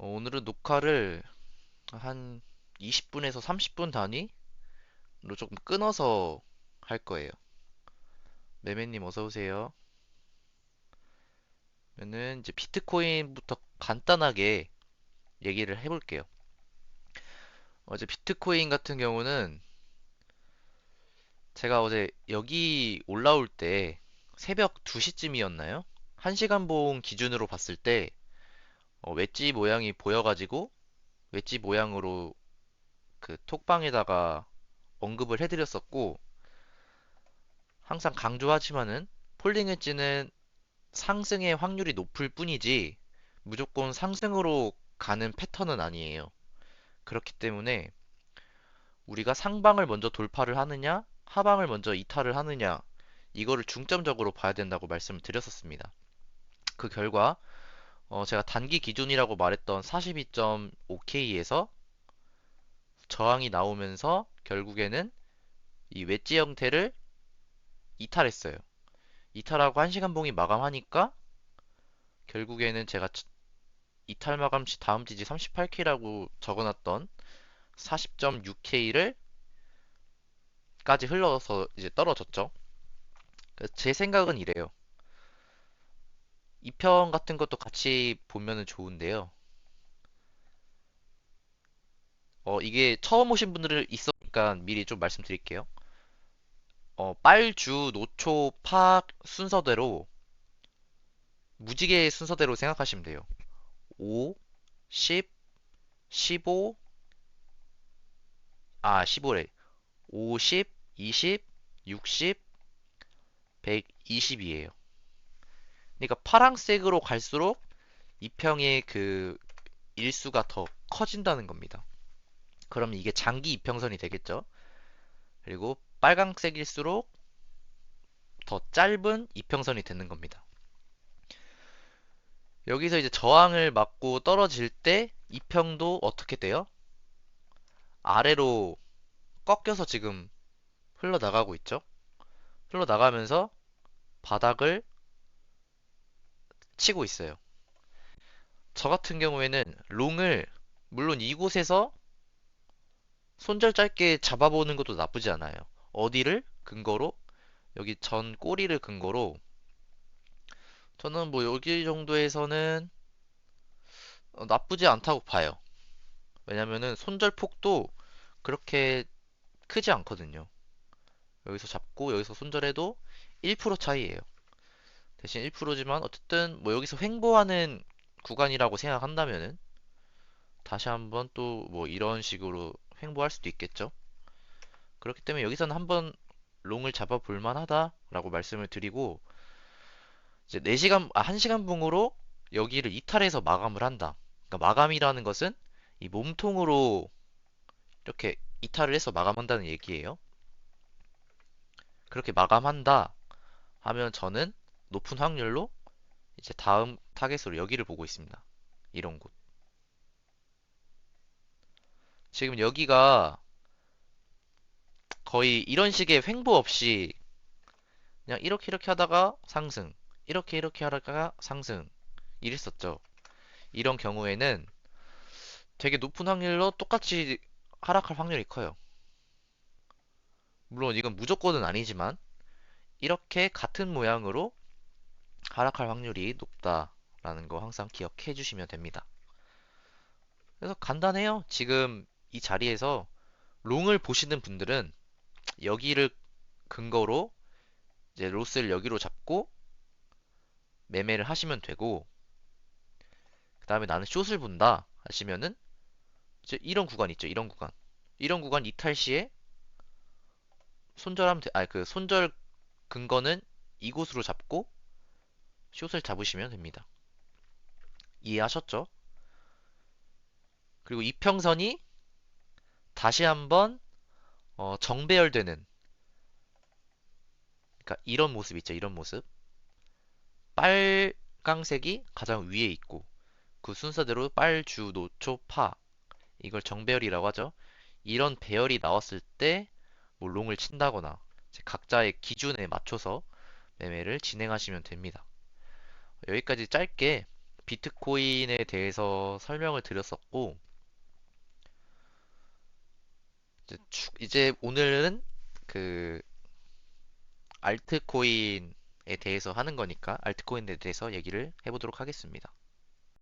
어, 오늘은 녹화를 한 20분에서 30분 단위로 조금 끊어서 할 거예요. 매매님 어서 오세요. 그러면은 이제 비트코인부터 간단하게 얘기를 해볼게요. 어제 비트코인 같은 경우는 제가 어제 여기 올라올 때 새벽 2시쯤이었나요? 1시간 봉 기준으로 봤을 때 어, 웨지 모양이 보여가지고 웨지 모양으로 그 톡방에다가 언급을 해드렸었고 항상 강조하지만은 폴딩 웨지는 상승의 확률이 높을 뿐이지 무조건 상승으로 가는 패턴은 아니에요. 그렇기 때문에 우리가 상방을 먼저 돌파를 하느냐, 하방을 먼저 이탈을 하느냐, 이거를 중점적으로 봐야 된다고 말씀을 드렸었습니다. 그 결과 어, 제가 단기 기준이라고 말했던 42.5K에서 저항이 나오면서 결국에는 이 웨지 형태를 이탈했어요. 이탈하고 1시간 봉이 마감하니까 결국에는 제가 이탈 마감 시 다음 지지 38K라고 적어놨던 40.6K를 까지 흘러서 이제 떨어졌죠. 제 생각은 이래요. 이평 같은 것도 같이 보면은 좋은데요. 어, 이게 처음 오신 분들은 있으니까 미리 좀 말씀드릴게요. 어, 빨 주, 노초, 파 순서대로 무지개 순서대로 생각하시면 돼요. 5, 10, 15, 아, 15래. 50, 20, 60, 120이에요. 그러니까 파랑색으로 갈수록 이평의 그 일수가 더 커진다는 겁니다. 그럼 이게 장기 이평선이 되겠죠? 그리고 빨강색일수록 더 짧은 이평선이 되는 겁니다. 여기서 이제 저항을 맞고 떨어질 때 이평도 어떻게 돼요? 아래로 꺾여서 지금 흘러나가고 있죠? 흘러나가면서 바닥을 치고 있어요. 저 같은 경우에는 롱을 물론 이곳에서 손절 짧게 잡아보는 것도 나쁘지 않아요. 어디를 근거로? 여기 전 꼬리를 근거로 저는 뭐 여기 정도에서는 어, 나쁘지 않다고 봐요. 왜냐면은 손절 폭도 그렇게 크지 않거든요. 여기서 잡고 여기서 손절해도 1% 차이예요. 대신 1%지만 어쨌든 뭐 여기서 횡보하는 구간이라고 생각한다면은 다시 한번 또 뭐 이런 식으로 횡보할 수도 있겠죠. 그렇기 때문에 여기서는 한번 롱을 잡아 볼 만하다라고 말씀을 드리고 이제 4시간 아 1시간 분으로 여기를 이탈해서 마감을 한다. 그러니까 마감이라는 것은 이 몸통으로 이렇게 이탈을 해서 마감한다는 얘기예요. 그렇게 마감한다 하면 저는 높은 확률로 이제 다음 타겟으로 여기를 보고 있습니다. 이런 곳. 지금 여기가 거의 이런 식의 횡보 없이 그냥 이렇게 이렇게 하다가 상승, 이렇게 이렇게 하다가 상승 이랬었죠. 이런 경우에는 되게 높은 확률로 똑같이 하락할 확률이 커요. 물론 이건 무조건은 아니지만 이렇게 같은 모양으로 하락할 확률이 높다라는 거 항상 기억해 주시면 됩니다. 그래서 간단해요. 지금 이 자리에서 롱을 보시는 분들은 여기를 근거로 이제 로스를 여기로 잡고 매매를 하시면 되고 그 다음에 나는 숏을 본다 하시면은 이제 이런 구간 있죠. 이런 구간. 이런 구간 이탈 시에 손절하면 돼. 아니 그 손절 근거는 이곳으로 잡고 숏을 잡으시면 됩니다. 이해하셨죠? 그리고 이평선이 다시 한번 어, 정배열되는 그러니까 이런 모습 있죠. 이런 모습. 빨강색이 가장 위에 있고 그 순서대로 빨, 주, 노, 초, 파 이걸 정배열이라고 하죠. 이런 배열이 나왔을 때 뭐 롱을 친다거나 각자의 기준에 맞춰서 매매를 진행하시면 됩니다. 여기까지 짧게 비트코인에 대해서 설명을 드렸었고, 이제, 추- 이제 오늘은 그 알트코인에 대해서 하는 거니까 알트코인에 대해서 얘기를 해보도록 하겠습니다.